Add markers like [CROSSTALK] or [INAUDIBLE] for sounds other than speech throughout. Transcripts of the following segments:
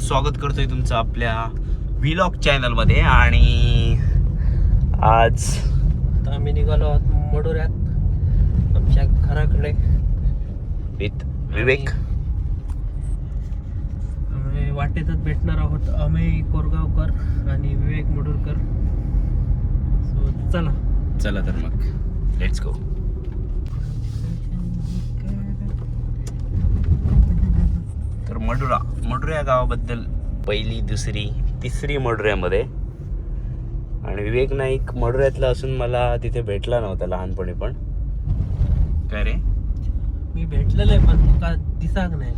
स्वागत करतोय तुमचं आपल्या व्हिलॉग चॅनलमध्ये आणि आज आम्ही निघालो आहोत मडोऱ्यात आमच्या घराकडे. विथ विवेक. आम्ही वाटेतच भेटणार आहोत अमेय कोरगावकर आणि विवेक मडुरकर. सो चला. चला तर मग लेट्स गो तर मडुरा. मडुरा या गावाबद्दल. पहिली दुसरी तिसरी मडुऱ्यामध्ये. आणि विवेक नाईक मडुऱ्यातला असून मला तिथे भेटला नव्हता लहानपणी पण. काय रे? मी भेटलेलं आहे पण तुका दिसाक नाही.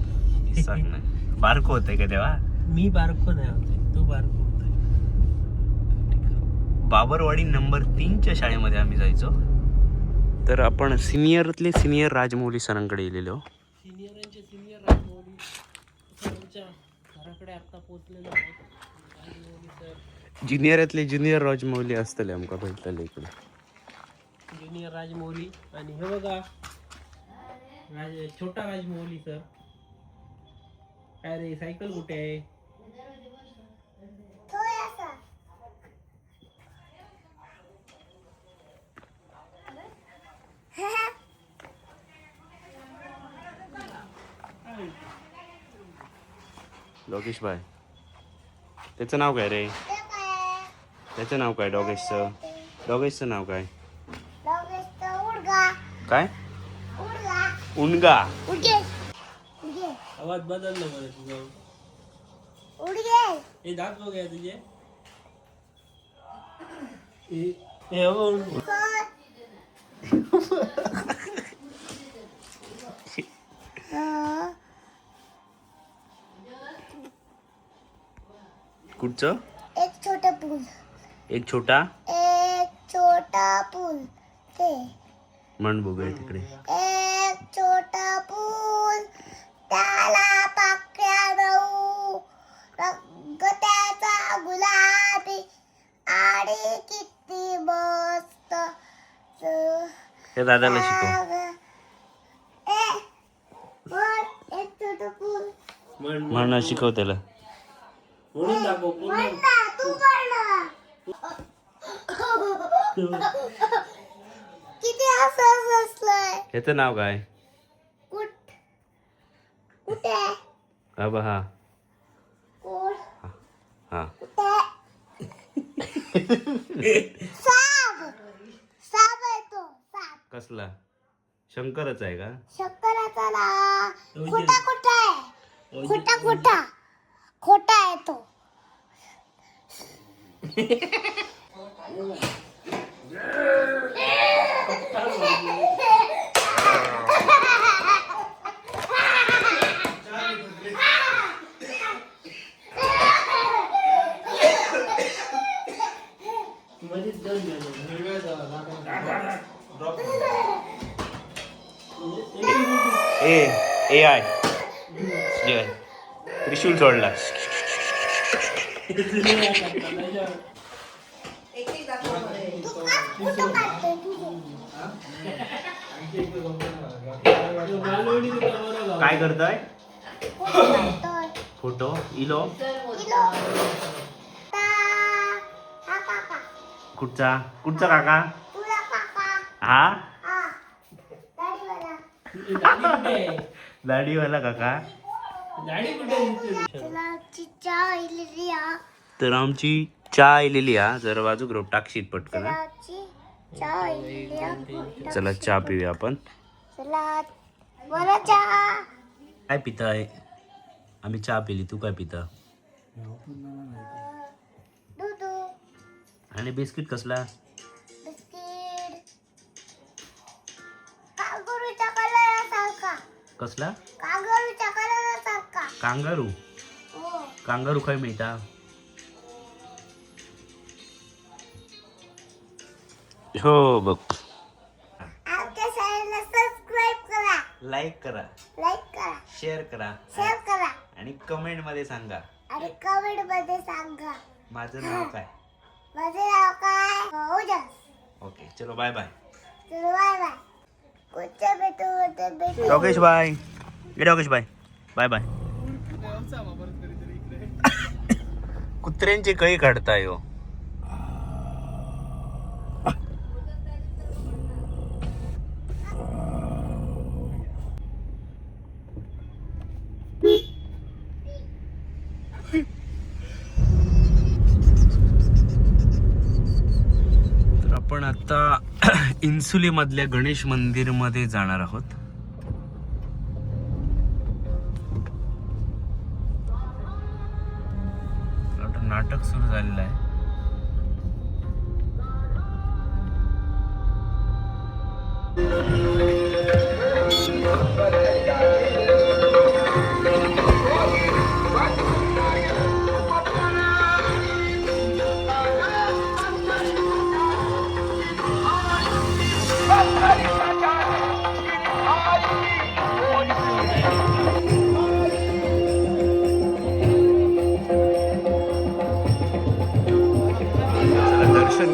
दिसाक नाही. बारको होते का तेव्हा? मी बारको नाही होते तू बारको होते. बाबरवाडी नंबर तीनच्या शाळेमध्ये आम्ही जायचो. तर आपण सिनियरतले सिनियर राजमौली सरांकडे गेलेलो. सिनियरांचे सिनियर राजमौली. आमच्या घराकडे आता पोहोचलेलो आहोत. राजमौली सर ज्युनियरातले ज्युनियर राजमौली असतले आमका भेटलेले इकडे. ज्युनियर राजमौली आणि हे बघा राज छोटा राजमौली सर काय रे सायकल कुठे आहे? डॉगेश भाई. त्याचं नाव काय रे? त्याचं नाव काय डॉगेशचं? डॉगेशचं नाव काय? काय? उनगा आवाज बदलला बरं तुझं. हे दात बघूया तुझे? हे- हे हो. [LAUGHS] कुठचं? एक छोटा पूल. एक छोटा? एक छोटा पूल. ते. म्हण बघूया तिकडे. एक छोटा पूल. त्याला पाकळ्या नऊ रंग त्याचा गुलाबी आणि किती मस्त हे दादाला शिकव. ए, वर एक छोटा पूल. म्हण शिकव त्याला. दाखव पूर्ण. किती हसत असलंय ह्याचं नाव काय? कुठ? कुठे? हा बा हा. हा साप साप आहे तो साप कसला? शंकरच आहे का? शंकराचा खोटा खोटा आहे. खोटा खोटा खोटा आहे तो. ए ए आय जय त्रिशूल सोडला काय करताय? फोटो इलो. कुठचा? कुठचा काका? हा? दाढीवाला. काका? तर आमची चहा आलेली हा जरा बाजूक रोप टाकशीत पटकन हा. चला चहा पिऊया आपण. काय पिताय आम्ही चहा पिली तू काय पिता? आणि बिस्किट कसला? कसला? कांगारू? हो. कांगारू काय मिळता हो? बघ. लाईक करा. लाईक करा. शेअर करा. शेअर करा. आणि कमेंटमध्ये सांगा. आणि कमेंटमध्ये सांगा. माझं नाव काय? [LAUGHS] माझे नाव काय? ओजस ओके चलो बाय बाय चलो बाय बाय कुठच्या भेटू? भेटू Yogesh bye Yogesh bye bye bye कुत्र्यांची कळी काढताय हो. तर आपण आता [CLEARS THROAT] इन्सुली मधल्या गणेश मंदिरमध्ये जाणार आहोत. नाटक सुरू झालेलं आहे.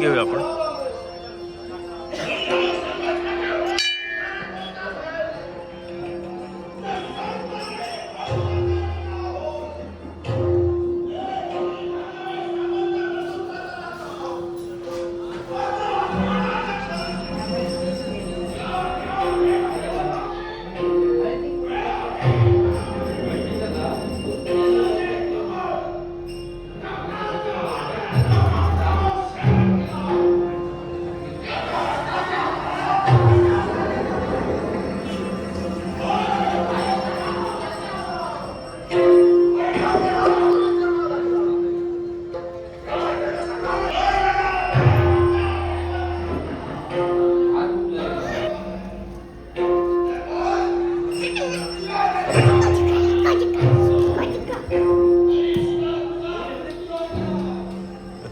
घेऊया आपण.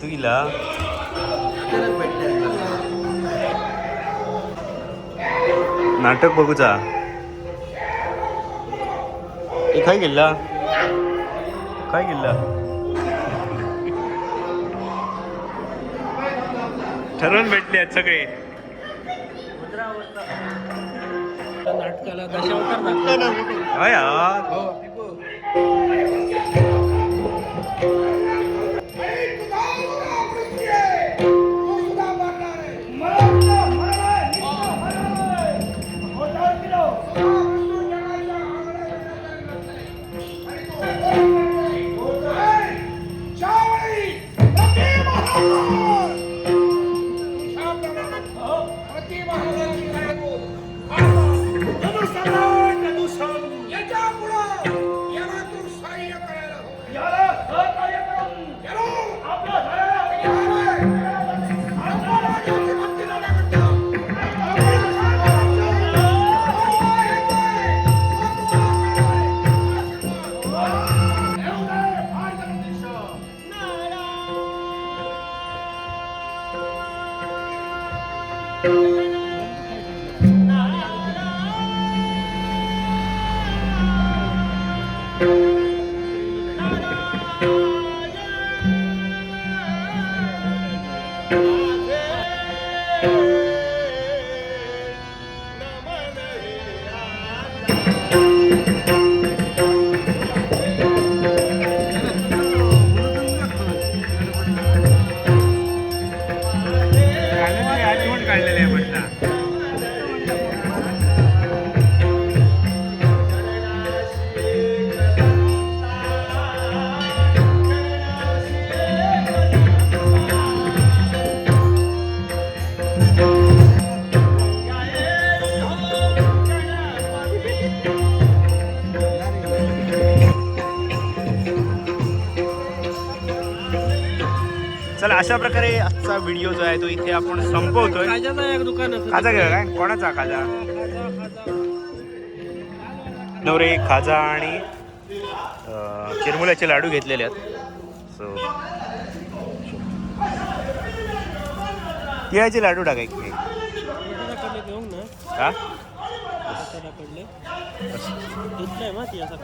तू गेला नाटक बघूचा ए काय गेला काय गेला ठरवून भेटले आहेत सगळे. नाटकाला दशावतार दाखवला काय यार चला अशा प्रकारे आजचा व्हिडिओ जो आहे तो इथे आपण संपवतोय. खाजा घ्या काय? कोणाचा खाजा नवरे खाजा आणि चिरमुल्याचे लाडू घेतलेले आहेत. सो तिळाचे लाडू टाकायचे ना. का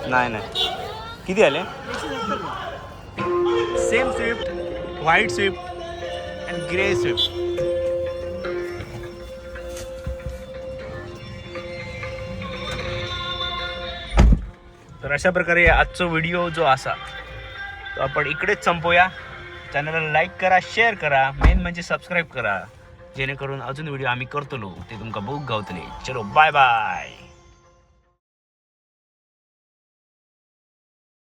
नाही नाही. किती आले? Same Swift white Swift and grey Swift तर अशा प्रकारे आजचा व्हिडिओ जो असा तो आपण इकडेच संपवूया चॅनलला लाईक करा शेअर करा. मेन म्हणजे सबस्क्राईब करा. जेणेकरून अजून व्हिडिओ आम्ही करतलो ते तुमका बघ गावतले. चलो बाय बाय